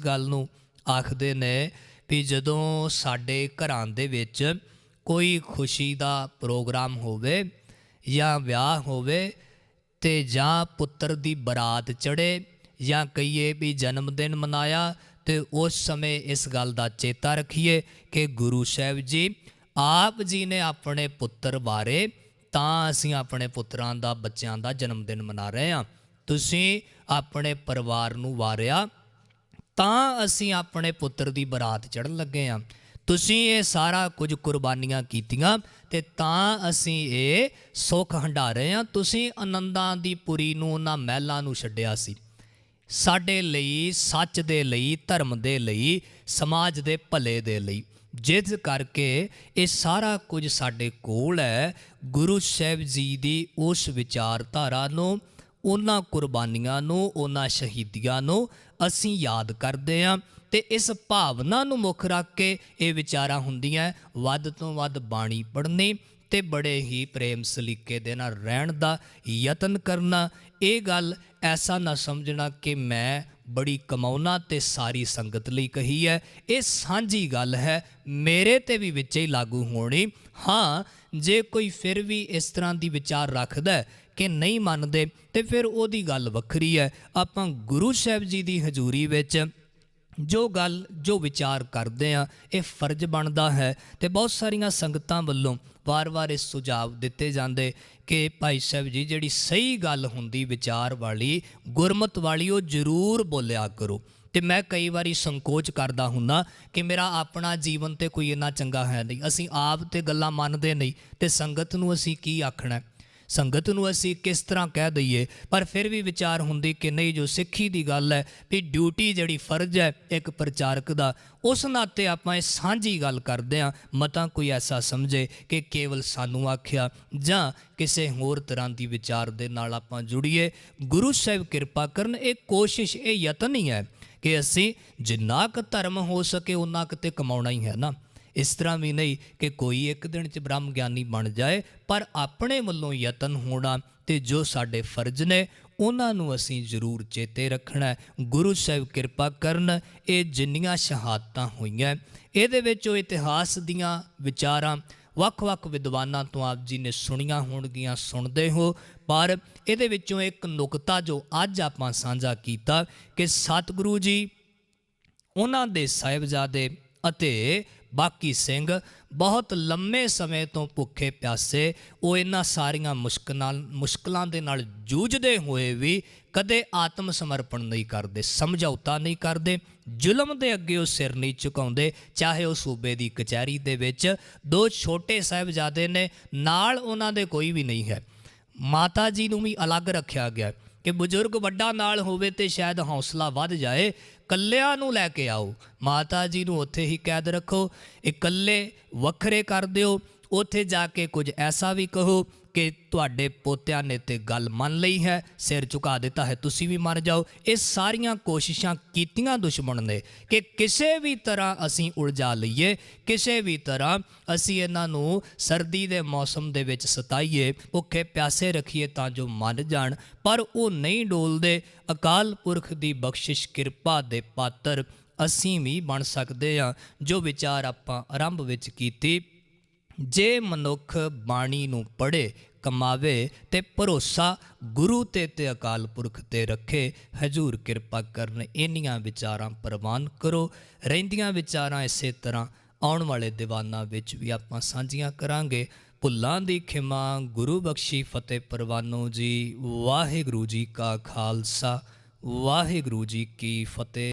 ਗੱਲ ਨੂੰ ਆਖਦੇ ਨੇ ਵੀ ਜਦੋਂ ਸਾਡੇ ਘਰਾਂ ਦੇ ਵਿੱਚ ਕੋਈ ਖੁਸ਼ੀ ਦਾ ਪ੍ਰੋਗਰਾਮ ਹੋਵੇ ਜਾਂ ਵਿਆਹ ਹੋਵੇ ਤੇ ਜਾਂ ਪੁੱਤਰ ਦੀ ਬਰਾਤ ਚੜੇ ਜਾਂ ਕਹੀਏ ਵੀ ਜਨਮ ਦਿਨ ਮਨਾਇਆ, ਤੇ ਉਸ ਸਮੇਂ ਇਸ ਗੱਲ ਦਾ ਚੇਤਾ ਰੱਖੀਏ ਕਿ ਗੁਰੂ ਸਾਹਿਬ ਜੀ ਆਪ ਜੀ ਨੇ ਆਪਣੇ ਪੁੱਤਰ ਬਾਰੇ ਤਾਂ ਅਸੀਂ ਆਪਣੇ ਪੁੱਤਰਾਂ ਦਾ, ਬੱਚਿਆਂ ਦਾ ਜਨਮ ਦਿਨ ਮਨਾ ਰਹੇ ਹਾਂ। ਤੁਸੀਂ ਆਪਣੇ ਪਰਿਵਾਰ ਨੂੰ ਵਾਰਿਆ ਤਾਂ ਅਸੀਂ ਆਪਣੇ ਪੁੱਤਰ ਦੀ ਬਰਾਤ ਚੜਨ ਲੱਗੇ ਹਾਂ। ਤੁਸੀਂ ਇਹ ਸਾਰਾ ਕੁਝ ਕੁਰਬਾਨੀਆਂ ਕੀਤੀਆਂ ਤੇ ਤਾਂ ਅਸੀਂ ਇਹ ਸੁੱਖ ਹੰਢਾ ਰਹੇ ਹਾਂ। ਤੁਸੀਂ ਆਨੰਦਾਂ ਦੀ ਪੁਰੀ ਨੂੰ ਉਹਨਾਂ ਮਹਿਲਾਂ ਨੂੰ ਛੱਡਿਆ ਸੀ। ਸਾਡੇ ਲਈ, ਸੱਚ ਦੇ ਲਈ, ਧਰਮ ਦੇ ਲਈ, ਸਮਾਜ ਦੇ ਭਲੇ ਦੇ ਲਈ। ਜਿਸ ਕਰਕੇ ਇਹ ਸਾਰਾ ਕੁਝ ਸਾਡੇ ਕੋਲ ਹੈ। ਗੁਰੂ ਸਾਹਿਬ ਜੀ ਦੀ ਉਸ ਵਿਚਾਰਧਾਰਾ ਨੂੰ ਉਹਨਾਂ ਕੁਰਬਾਨੀਆਂ ਨੂੰ, ਉਹਨਾਂ ਸ਼ਹੀਦੀਆਂ ਨੂੰ ਅਸੀਂ ਯਾਦ ਕਰਦੇ ਹਾਂ ਤੇ ਇਸ ਭਾਵਨਾ ਨੂੰ ਮੁੱਖ ਰੱਖ ਕੇ ਇਹ ਵਿਚਾਰਾਂ ਹੁੰਦੀਆਂ ਵੱਧ ਤੋਂ ਵੱਧ ਬਾਣੀ ਪੜ੍ਹਨੀ ਤੇ ਬੜੇ ਹੀ ਪ੍ਰੇਮ ਸਲੀਕੇ ਦੇ ਨਾਲ ਰਹਿਣ ਦਾ ਯਤਨ ਕਰਨਾ। ਇਹ ਗੱਲ ਐਸਾ ਨਾ ਸਮਝਣਾ ਕਿ ਮੈਂ ਬੜੀ ਕਮਾਉਣਾ ਤੇ ਸਾਰੀ ਸੰਗਤ ਲਈ ਕਹੀ ਹੈ। ਇਹ ਸਾਂਝੀ ਗੱਲ ਹੈ, ਮੇਰੇ ਤੇ ਵੀ ਵਿੱਚ ਹੀ ਲਾਗੂ ਹੋਣੀ। ਹਾਂ, ਜੇ ਕੋਈ ਫਿਰ ਵੀ ਇਸ ਤਰ੍ਹਾਂ ਦੀ ਵਿਚਾਰ ਰੱਖਦਾ ਹੈ ਕਿ ਨਹੀਂ ਮੰਨਦੇ ਤੇ ਫਿਰ ਉਹਦੀ ਗੱਲ ਵੱਖਰੀ ਹੈ। ਆਪਾਂ ਗੁਰੂ ਸਾਹਿਬ ਜੀ ਦੀ ਹਜ਼ੂਰੀ ਵਿੱਚ ਜੋ ਗੱਲ, ਜੋ ਵਿਚਾਰ ਕਰਦੇ ਆ ਇਹ ਫਰਜ਼ ਬਣਦਾ ਹੈ ਤੇ ਬਹੁਤ ਸਾਰੀਆਂ ਸੰਗਤਾਂ ਵੱਲੋਂ ਵਾਰ-ਵਾਰ ਇਸ ਸੁਝਾਅ ਦਿੱਤੇ ਜਾਂਦੇ ਕਿ ਭਾਈ ਸਾਹਿਬ ਜੀ, ਜਿਹੜੀ ਸਹੀ ਗੱਲ ਹੁੰਦੀ ਵਿਚਾਰ ਵਾਲੀ, ਗੁਰਮਤ ਵਾਲੀ, ਉਹ ਜ਼ਰੂਰ ਬੋਲਿਆ ਕਰੋ। ਤੇ ਮੈਂ ਕਈ ਵਾਰੀ ਸੰਕੋਚ ਕਰਦਾ ਹੁੰਦਾ ਕਿ ਮੇਰਾ ਆਪਣਾ ਜੀਵਨ ਤੇ ਕੋਈ ਇੰਨਾ ਚੰਗਾ ਹੈ ਨਹੀਂ। ਅਸੀਂ ਆਪ ਤੇ ਗੱਲਾਂ ਮੰਨਦੇ ਨਹੀਂ ਤੇ ਸੰਗਤ ਨੂੰ ਅਸੀਂ ਕੀ ਆਖਣਾ ਸੰਗਤ ਨੂੰ ਅਸੀਂ ਕਿਸ ਤਰ੍ਹਾਂ ਕਹਿ ਦਈਏ? ਪਰ ਫਿਰ ਵੀ ਵਿਚਾਰ ਹੁੰਦੀ ਕਿ ਨਹੀਂ, ਜੋ ਸਿੱਖੀ ਦੀ ਗੱਲ ਹੈ ਵੀ ਡਿਊਟੀ ਜਿਹੜੀ ਫਰਜ਼ ਹੈ ਇੱਕ ਪ੍ਰਚਾਰਕ ਦਾ, ਉਸ ਨਾਤੇ ਆਪਾਂ ਇਹ ਸਾਂਝੀ ਗੱਲ ਕਰਦੇ ਹਾਂ। ਮਤਾਂ ਕੋਈ ਐਸਾ ਸਮਝੇ ਕਿ ਕੇਵਲ ਸਾਨੂੰ ਆਖਿਆ ਜਾਂ ਕਿਸੇ ਹੋਰ ਤਰ੍ਹਾਂ ਦੀ ਵਿਚਾਰ ਦੇ ਨਾਲ ਆਪਾਂ ਜੁੜੀਏ। ਗੁਰੂ ਸਾਹਿਬ ਕਿਰਪਾ ਕਰਨ, ਇਹ ਕੋਸ਼ਿਸ਼, ਇਹ ਯਤਨ ਹੀ ਹੈ ਕਿ ਅਸੀਂ ਜਿੰਨਾ ਕੁ ਧਰਮ ਹੋ ਸਕੇ ਉਨਾ ਕੁ ਤੇ ਕਮਾਉਣਾ ਹੀ ਹੈ ਨਾ। ਇਸ ਤਰ੍ਹਾਂ ਵੀ ਨਹੀਂ ਕਿ ਕੋਈ ਇੱਕ ਦਿਨ ਚ ਬ੍ਰਹਮ ਗਿਆਨੀ ਬਣ ਜਾਏ, ਪਰ ਆਪਣੇ ਵੱਲੋਂ ਯਤਨ ਹੋਣਾ ਤੇ ਜੋ ਸਾਡੇ ਫਰਜ਼ ਨੇ, ਉਹਨਾਂ ਨੂੰ ਅਸੀਂ ਜ਼ਰੂਰ ਚੇਤੇ ਰੱਖਣਾ ਗੁਰੂ ਸਾਹਿਬ ਕਿਰਪਾ ਕਰਨ, ਇਹ ਜਿੰਨੀਆਂ ਸ਼ਹਾਦਤਾਂ ਹੋਈਆਂ, ਇਹਦੇ ਵਿੱਚ ਉਹ ਇਤਿਹਾਸ ਦੀਆਂ ਵਿਚਾਰਾਂ, ਵੱਖ-ਵੱਖ ਵਿਦਵਾਨਾਂ ਤੋਂ ਆਪ ਜੀ ਨੇ ਸੁਣੀਆਂ ਹੋਣਗੀਆਂ, ਸੁਣਦੇ ਹੋ। ਪਰ ਇਹਦੇ ਵਿੱਚੋਂ ਇੱਕ ਨੁਕਤਾ ਜੋ ਅੱਜ ਆਪਾਂ ਸਾਂਝਾ ਕੀਤਾ, ਕਿ ਸਤਿਗੁਰੂ ਜੀ, ਉਹਨਾਂ ਦੇ ਸਾਹਿਬਜ਼ਾਦੇ ਅਤੇ ਬਾਕੀ ਸਿੰਘ ਬਹੁਤ ਲੰਮੇ ਸਮੇਂ ਤੋਂ ਭੁੱਖੇ ਪਿਆਸੇ, ਉਹ ਇਹਨਾਂ ਸਾਰੀਆਂ ਮੁਸ਼ਕਲਾਂ ਮੁਸ਼ਕਲਾਂ ਦੇ ਨਾਲ ਜੂਝਦੇ ਹੋਏ ਵੀ ਕਦੇ ਆਤਮ ਸਮਰਪਣ ਨਹੀਂ ਕਰਦੇ, ਸਮਝੌਤਾ ਨਹੀਂ ਕਰਦੇ, ਜ਼ੁਲਮ ਦੇ ਅੱਗੇ ਉਹ ਸਿਰ ਨਹੀਂ ਝੁਕਾਉਂਦੇ, ਚਾਹੇ ਉਹ ਸੂਬੇ ਦੀ ਕਚਹਿਰੀ ਦੇ ਵਿੱਚ ਦੋ ਛੋਟੇ ਸਾਹਿਬਜ਼ਾਦੇ ਨੇ, ਨਾਲ ਉਹਨਾਂ ਦੇ ਕੋਈ ਵੀ ਨਹੀਂ ਹੈ। ਮਾਤਾ ਜੀ ਨੂੰ ਵੀ ਅਲੱਗ ਰੱਖਿਆ ਗਿਆ। ਕਿ ਬਜ਼ੁਰਗ ਵੱਡਾ ਨਾਲ ਹੋਵੇ ਤੇ ਸ਼ਾਇਦ ਹੌਸਲਾ ਵੱਧ ਜਾਏ, ਕੱਲਿਆਂ ਨੂੰ ਲੈ ਕੇ ਆਓ। ਮਾਤਾ ਜੀ ਨੂੰ ਉੱਥੇ ਹੀ ਕੈਦ ਰੱਖੋ, ਇਕੱਲੇ ਵੱਖਰੇ ਕਰ ਦਿਓ ਉੱਥੇ ਜਾ ਕੇ ਕੁਝ ਐਸਾ ਵੀ ਕਹੋ ਕਿ ਤੁਹਾਡੇ ਪੋਤਿਆਂ ਨੇ ਤੇ ਗੱਲ ਮੰਨ ਲਈ ਹੈ, ਸਿਰ ਝੁਕਾ ਦਿੱਤਾ ਹੈ, ਤੁਸੀਂ ਵੀ ਮਰ ਜਾਓ। ਇਹ ਸਾਰੀਆਂ ਕੋਸ਼ਿਸ਼ਾਂ ਕੀਤੀਆਂ ਦੁਸ਼ਮਣ ਨੇ ਕਿ ਕਿਸੇ ਵੀ ਤਰ੍ਹਾਂ ਅਸੀਂ ਉਲਝਾ ਲਈਏ, ਕਿਸੇ ਵੀ ਤਰ੍ਹਾਂ ਅਸੀਂ ਇਹਨਾਂ ਨੂੰ ਸਰਦੀ ਦੇ ਮੌਸਮ ਦੇ ਵਿੱਚ ਸਤਾਈਏ, ਭੁੱਖੇ ਪਿਆਸੇ ਰੱਖੀਏ ਤਾਂ ਜੋ ਮੰਨ ਜਾਣ। ਪਰ ਉਹ ਨਹੀਂ ਡੋਲਦੇ, ਅਕਾਲ ਪੁਰਖ ਦੀ ਬਖਸ਼ਿਸ਼ ਕਿਰਪਾ ਦੇ ਪਾਤਰ ਅਸੀਂ ਵੀ ਬਣ ਸਕਦੇ ਹਾਂ, ਜੋ ਵਿਚਾਰ ਆਪਾਂ ਆਰੰਭ ਵਿੱਚ ਕੀਤੀ ਜੇ ਮਨੁੱਖ ਬਾਣੀ ਨੂੰ ਪੜ੍ਹੇ, ਕਮਾਵੇ ਤੇ ਭਰੋਸਾ ਗੁਰੂ ਤੇ ਤੇ ਅਕਾਲ ਪੁਰਖ ਤੇ ਰੱਖੇ, ਹਜੂਰ ਕਿਰਪਾ ਕਰਨ ਇੰਨੀਆਂ ਵਿਚਾਰਾਂ ਪ੍ਰਵਾਨ ਕਰੋ। ਰਹਿੰਦੀਆਂ ਵਿਚਾਰਾਂ ਇਸੇ ਤਰ੍ਹਾਂ ਆਉਣ ਵਾਲੇ ਦੀਵਾਨਾਂ ਵਿੱਚ ਵੀ ਆਪਾਂ ਸਾਂਝੀਆਂ ਕਰਾਂਗੇ। ਭੁੱਲਾਂ ਦੀ ਖਿਮਾ, ਗੁਰੂ ਬਖਸ਼ੀ ਫਤਿਹ ਪਰਵਾਨੋ ਜੀ, ਵਾਹਿਗੁਰੂ ਜੀ ਕਾ ਖਾਲਸਾ, ਵਾਹਿਗੁਰੂ ਜੀ ਕੀ ਫਤਿਹ।